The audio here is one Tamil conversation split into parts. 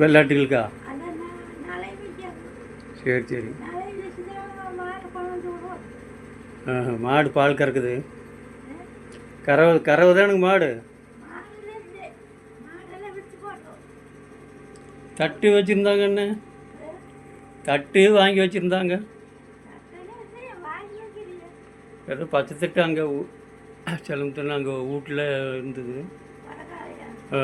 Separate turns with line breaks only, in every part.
வெள்ளாட்டுகளுக்கா? சரி சரி.
மாடு
பால் கறக்குது. கறவு கறவை தானுங்க மாடு. தட்டு வச்சுருந்தாங்க என்ன? தட்டு வாங்கி வச்சுருந்தாங்க. ஏதோ பச்சை தட்டு அங்கே செல்லம் அங்கே வீட்டில் இருந்தது. ஆ.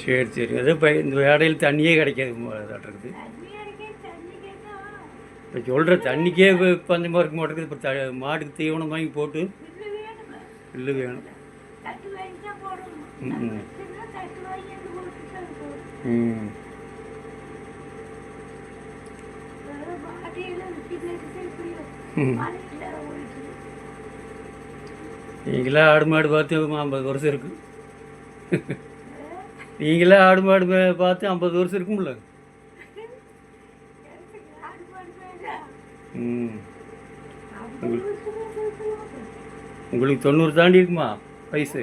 சரி சரி. அதே இப்போ இந்த வேடையில் தண்ணியே கிடைக்காது இருக்குது இப்போ சொல்கிற தண்ணிக்கே இப்போ பஞ்சமாக இருக்க மாட்டேங்குது இப்போ த மாட்டுக்கு தீவனம் வாங்கி போட்டு
புல்லு வேணுமே.
ம், ம்.
இருக்கும்
ம். நீங்களே ஆடு மாடு பார்த்து ஐம்பது வருஷம் இருக்கு? நீங்களே ஆடு மாடு பார்த்து ஐம்பது வருஷம் இருக்கும்ல? ம். உங்களுக்கு தொண்ணூறு தாண்டி இருக்குமா வயசு?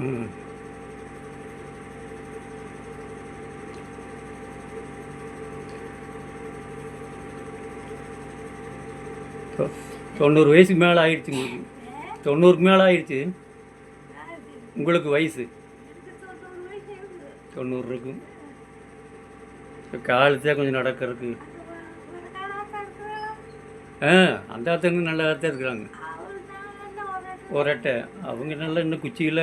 ம். தொண்ணூறு வயசுக்கு மேலே ஆயிடுச்சு உங்களுக்கு. தொண்ணூறுக்கு மேலே ஆயிடுச்சு. உங்களுக்கு வயசு.
தொண்ணூறு
இருக்கும். காலத்தே கொஞ்சம் நடக்கிறதுக்கு. ஆ அந்த ஆத்தங்க நல்லா தான் இருக்கிறாங்க.
ஒரு அட்டை
ஒரட்டை. அவங்க நல்லா இன்னும் குச்சியில்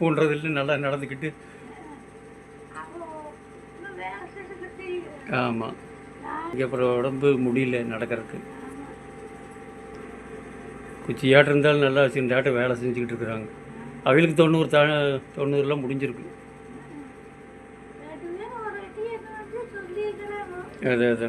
பூன்றதில்லை நல்லா நடந்துக்கிட்டு. ஆமாம் இங்கே அப்புறம் உடம்பு முடியல நடக்கிறதுக்கு. குச்சியாட்டம் இருந்தாலும் நல்லா சிண்டாட்டம் வேலை செஞ்சுக்கிட்டு இருக்கிறாங்க. அவங்களுக்கு தொண்ணூறு தா தொண்ணூறுலாம் முடிஞ்சிருக்கு. அதே அதே.